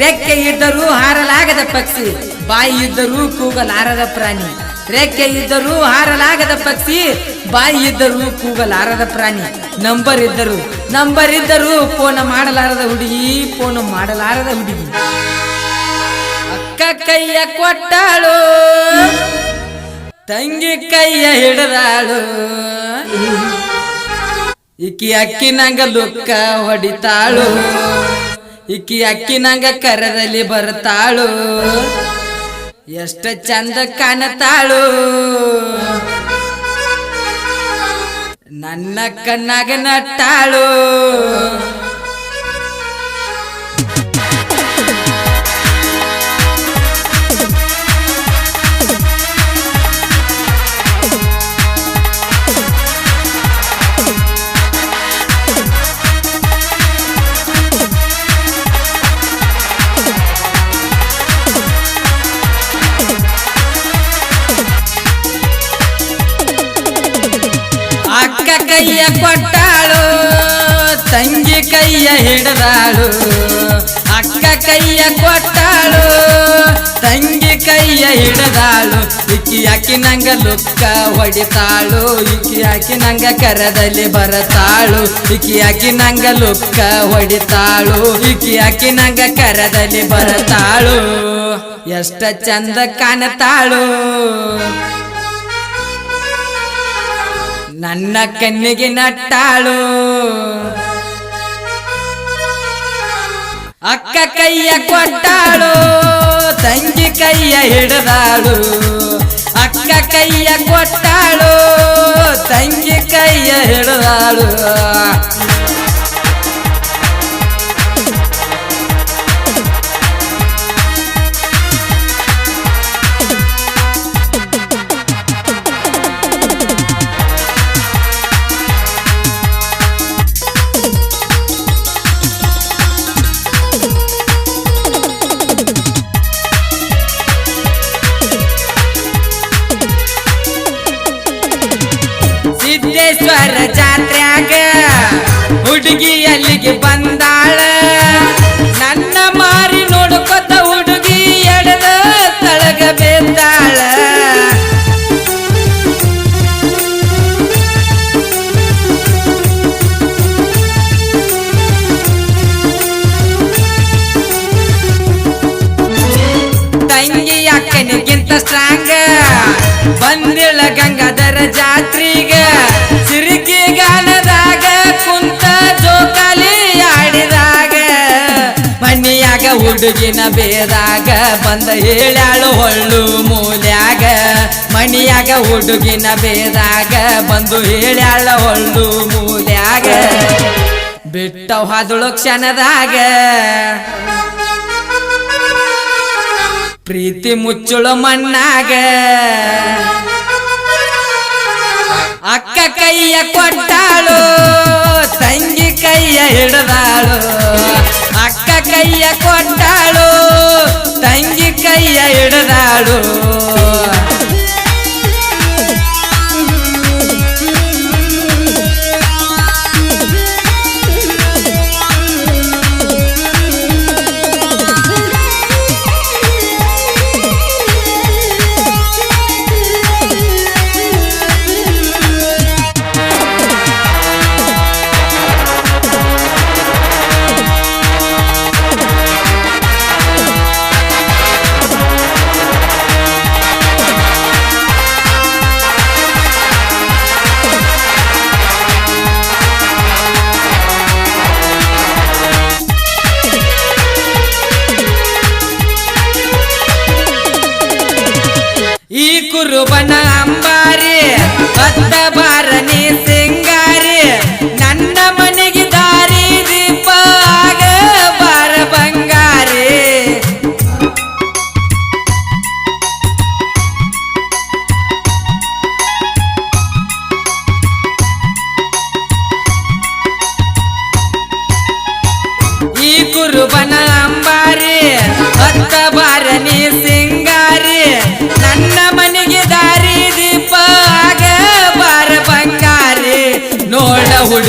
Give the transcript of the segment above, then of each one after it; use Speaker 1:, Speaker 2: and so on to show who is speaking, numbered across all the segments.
Speaker 1: ರೆಕ್ಕೆ ಇದ್ದರೂ ಹಾರಲಾಗದ ಪಕ್ಷಿ, ಬಾಯಿ ಇದ್ದರೂ ಕೂಗಲಾರದ ಪ್ರಾಣಿ. ರೆಕ್ಕೆ ಇದ್ದರೂ ಹಾರಲಾಗದ ಪಕ್ಷಿ, ಬಾಯಿ ಇದ್ದರೂ ಕೂಗಲಾರದ ಪ್ರಾಣಿ. ನಂಬರ್ ಇದ್ದರು ನಂಬರ್ ಇದ್ದರು ಫೋನ್ ಮಾಡಲಾರದ ಹುಡುಗಿ, ಫೋನ್ ಮಾಡಲಾರದ ಹುಡುಗಿ. ಅಕ್ಕ ಕೈಯ ಕೊಟ್ಟಾಳು, ತಂಗಿ ಕೈಯ ಹಿಡದಾಳು. ಇಕಿ ಅಕ್ಕಿ ನಂಗ ಲುಕ್ಕ ಹೊಡಿತಾಳು. ಇಕ್ಕಿ ಅಕ್ಕಿ ನಂಗ ಕರದಲ್ಲಿ ಬರ್ತಾಳು ಎಷ್ಟು ಚಂದ ಕಾಣತಾಳು ನನ್ನ ಕಣ್ಣಾಗ ನಟ್ಟಾಳು. ಕೈಯ ಕೊಟ್ಟಾಳು, ತಂಗಿ ಕೈಯ ಹಿಡದಾಳು, ಅಕ್ಕ ಕೈಯ ಕೊಟ್ಟಾಳು, ತಂಗಿ ಕೈಯ ಹಿಡದಾಳು. ಇಕ್ಕಿ ಹಾಕಿ ನಂಗ ಲುಕ್ಕ ಹೊಡಿತಾಳು, ಇಕ್ಕಿ ಹಾಕಿ ನಂಗ ಕರದಲ್ಲಿ ಬರತಾಳು. ಇಕ್ಕಿ ಹಾಕಿ ನಂಗ ಲುಕ್ಕ ಹೊಡಿತಾಳು, ಇಕ್ಕಿ ಹಾಕಿ ನಂಗ ಕರದಲ್ಲಿ ಬರತಾಳು. ಎಷ್ಟ ಚಂದ ಕಾಣತಾಳು. ನನ್ನ ಕಣ್ಣಿಗೆ ನಟ್ಟಾಳು. ಅಕ್ಕ ಕೈಯ ಕೊಟ್ಟಾಳು, ತಂಗಿ ಕೈಯ ಹಿಡಿದಾಳು. ಅಕ್ಕ ಕೈಯ ಕೊಟ್ಟಾಳು, ತಂಗಿ ಕೈಯ ಹಿಡದಾಳು. ಸಿದ್ದೇಶ್ವರ ಜಾತ್ರ್ಯಾಗ ಹುಡುಗಿ ಅಲ್ಲಿಗೆ ಬಂದಾಳ. ನನ್ನ ಮಾರಿ ನೋಡ್ಕೊತ ಹುಡುಗಿ ಎಡದ ತಳಗ ಬೆದ್ದಾಳ ತಂಗಿ ಅಕ್ಕನಿಗಿಂತ ಸ್ಟ್ರಾಂಗ ಬಂದಿಳ ಗಂಗಾಧರ ಜಾತ್ರಿಗ ಹುಡುಗಿನ ಬೇದಾಗ ಬಂದ ಹೇಳ್ಯಾಳು ಹೊಳ್ಳು ಮೂಲ್ಯಾಗ. ಮನಿಯಾಗ ಹುಡುಗಿನ ಬೇದಾಗ ಬಂದು ಹೇಳ್ಯಾಳ ಹೊಳ್ಳು ಮೂಲ್ಯಾಗ. ಬಿಟ್ಟ ಹಾದುಳು ಕ್ಷಣದಾಗ. ಪ್ರೀತಿ ಮುಚ್ಚುಳು ಮಣ್ಣಾಗ. ಅಕ್ಕ ಕೈಯ ಕೊಟ್ಟಾಳು, ತಂಗಿ ಕೈಯ ಹಿಡದಾಳು. ಅಕ್ಕ ಕೈಯ ಕೊಟ್ಟಾಳು ತಂಗಿ ಕೈಯ ಹಿಡದಾಳು.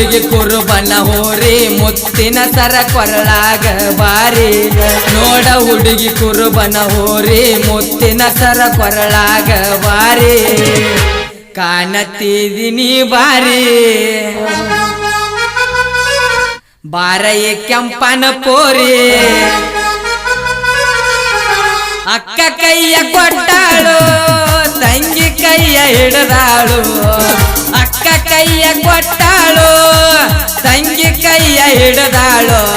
Speaker 1: ಹುಡುಗಿ ಕುರುಬನ ಹೋರಿ, ಮುತ್ತಿನ ಸರ ಕೊರಳಾಗ ಬಾರಿ. ನೋಡ ಹುಡುಗಿ ಕುರುಬನ ಹೋರಿ, ಮುತ್ತಿನ ಸರ ಕೊರಳಾಗ ಬಾರಿ. ಕಾಣತ್ತಿದ್ದೀನಿ ಬಾರಿ. ಬಾರಯ್ಯ ಕೆಂಪನ ಪೋರಿ. ಅಕ್ಕ ಕೈಯ ಕೊಟ್ಟಾಳು, ತಂಗಿ ಕೈಯ ಹಿಡದಾಳು. ಅಕ್ಕ ಕೈಯ ಕೊಟ್ಟಾಳು ಕೈಯ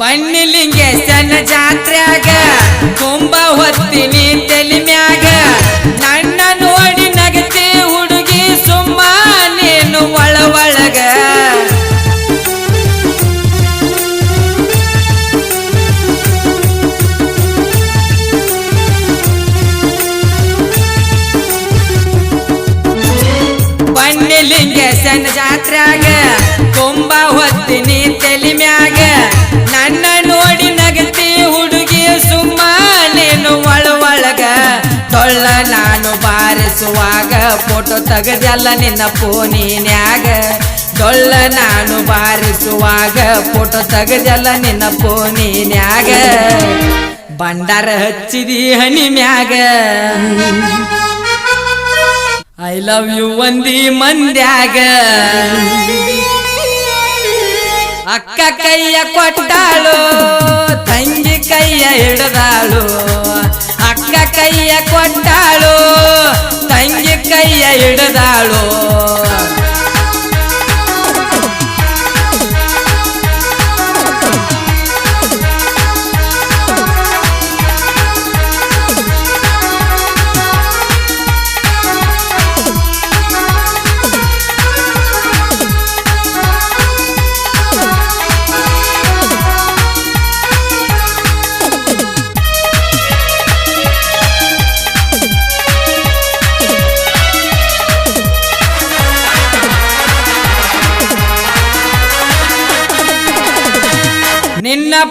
Speaker 1: ಬಣ್ಣಿಲಿಂಗೇಶನ ಜಾತ್ರ್ಯಾಗ, ಕುಂಬ ಹೊತ್ತಿನಿ ತೆಲಿ ಮ್ಯಾಗ. ನನ್ನ ನೋಡಿ ನಗತಿ ಹುಡುಗಿ ಸುಮ್ಮ, ನೀನು ಒಳ ಒಳಗ. ಸಣ್ಣ ಜಾತ್ರ್ಯಾಗ, ಕುಂಬ ಹೊತ್ತಿನಿ ಬಾರಿಸುವಾಗ ಫೋಟೋ ತೆಗೆದಲ್ಲ ನಿನ್ನ ಫೋನಿನ್ಯಾಗ ಡೊಳ್ಳ ನಾನು ಬಾರಿಸುವಾಗ ಫೋಟೋ ತೆಗೆದಲ್ಲ ನಿನ್ನ ಫೋನಿನ್ಯಾಗ ಬಂಡಾರ ಹಚ್ಚಿದಿ ಹನಿ ಮ್ಯಾಗ. ಐ ಲವ್ ಯು ಒಂದಿ ಮಂದ್ಯಾಗ. ಅಕ್ಕ ಕೈಯ ಕೊಟ್ಟಾಳು, ತಂಗಿ ಕೈಯ ಹಿಡದಾಳು. ಅಕ್ಕ ಕೈಯ ಕೊಟ್ಟಾಳು ಹಿಡಿದಾಳು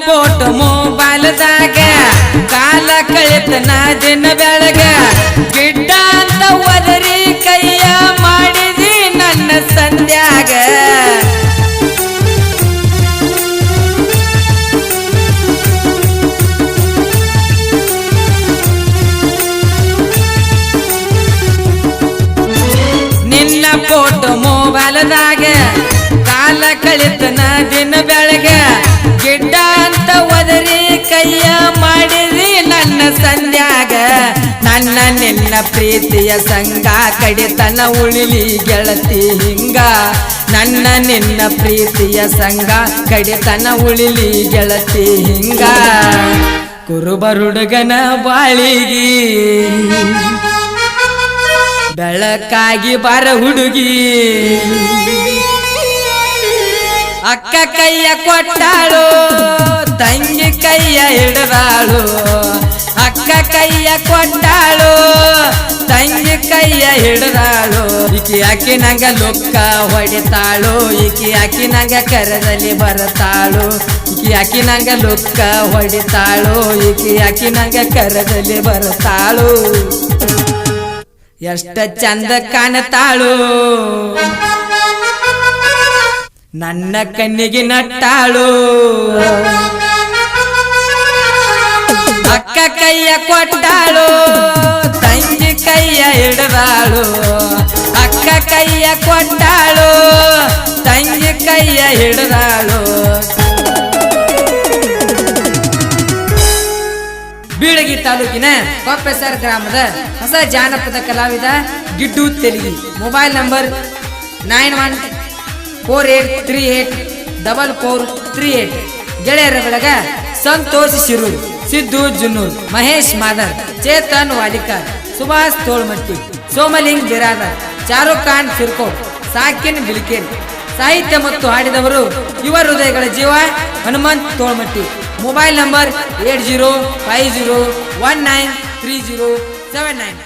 Speaker 1: ಫೋಟೋ ಮೊಬೈಲ್ದಾಗ ಕಾಲ ಕಳಿತನ ದಿನ ಬೆಳಗ ಪ್ರೀತಿಯ ಸಂಗ, ಕಡಿತನ ಉಳಿಲಿ ಗೆಳತಿ ಹಿಂಗ. ನನ್ನ ನಿನ್ನ ಪ್ರೀತಿಯ ಸಂಗ, ಕಡಿತನ ಉಳಿಲಿ ಗೆಳತಿ ಹಿಂಗ. ಕುರುಬರುಡುಗನ ಬಾಳಿಗಿ, ಬೆಳಕಾಗಿ ಬರ ಹುಡುಗಿ. ಅಕ್ಕ ಕೈಯ ಕೊಟ್ಟಾಳು, ತಂಗಿ ಕೈಯ ಹಿಡಿದಾಳು ಅಕ್ಕ ಕೈಯ ಕೊಟ್ಟಾಳು, ತಂಗಿ ಕೈಯ ಹಿಡಿದಾಳು. ಈಕಿ ಅಕ್ಕಿ ನಂಗ ಲೊಕ್ಕ ಹೊಡಿತಾಳು, ಈಕಿ ಅಕ್ಕಿ ನಂಗ ಕರದಲ್ಲಿ ಬರತಾಳು. ಈಕಿ ಅಕ್ಕಿ ನಂಗ ಲೊಕ್ಕ ಹೊಡಿತಾಳು, ಈಕಿ ಅಕ್ಕಿ ನಂಗ ಕರದಲ್ಲಿ ಬರತಾಳು. ಎಷ್ಟ ಚಂದ ಕಾಣತಾಳು. ನನ್ನ ಕಣ್ಣಿಗೆ ನಟ್ಟಾಳು. ಅಕ್ಕ ಕೈಯ ಕೊಟ್ಟಾಳು, ತಂಗಿ ಕೈಯ ಹಿಡಿದಾಳು. ಅಕ್ಕ ಕೈಯ ಕೊಟ್ಟಾಳು, ತಂಗಿ ಕೈಯ ಹಿಡಿದಾಳು. ಬೀಳಗಿ ತಾಲೂಕಿನ ಕೊಪ್ಪೆಸರ್ ಗ್ರಾಮದ ಹೊಸ ಜಾನಪದ ಕಲಾವಿದ Giddu Teligi. Mobile number nine one four eight three eight double four three eight. ಗೆಳೆಯರ ಬೆಳಗ ಸಂತೋಷಿಸಿರು. ಸಿದ್ದು ಜುನೂರ್ ಮಹೇಶ್ ಮಾದರ್ ಚೇತನ್ ವಾಲಿಕರ್ ಸುಭಾಷ್, ತೋಳ್ಮಟ್ಟಿ, ಸೋಮಲಿಂಗ್, ಬಿರಾದರ್, ಶಾರುಖ್ ಖಾನ್ ಫಿರ್ಕೋಟ್ ಸಾಕಿನ್, ಬಿಲ್ಕೇನ್. ಸಾಹಿತ್ಯ ಮತ್ತು ಹಾಡಿದವರು ಯುವ ಹೃದಯಗಳ ಜೀವ, Hanumant, Tolmatti. Mobile number eight zero five zero one nine three zero seven nine.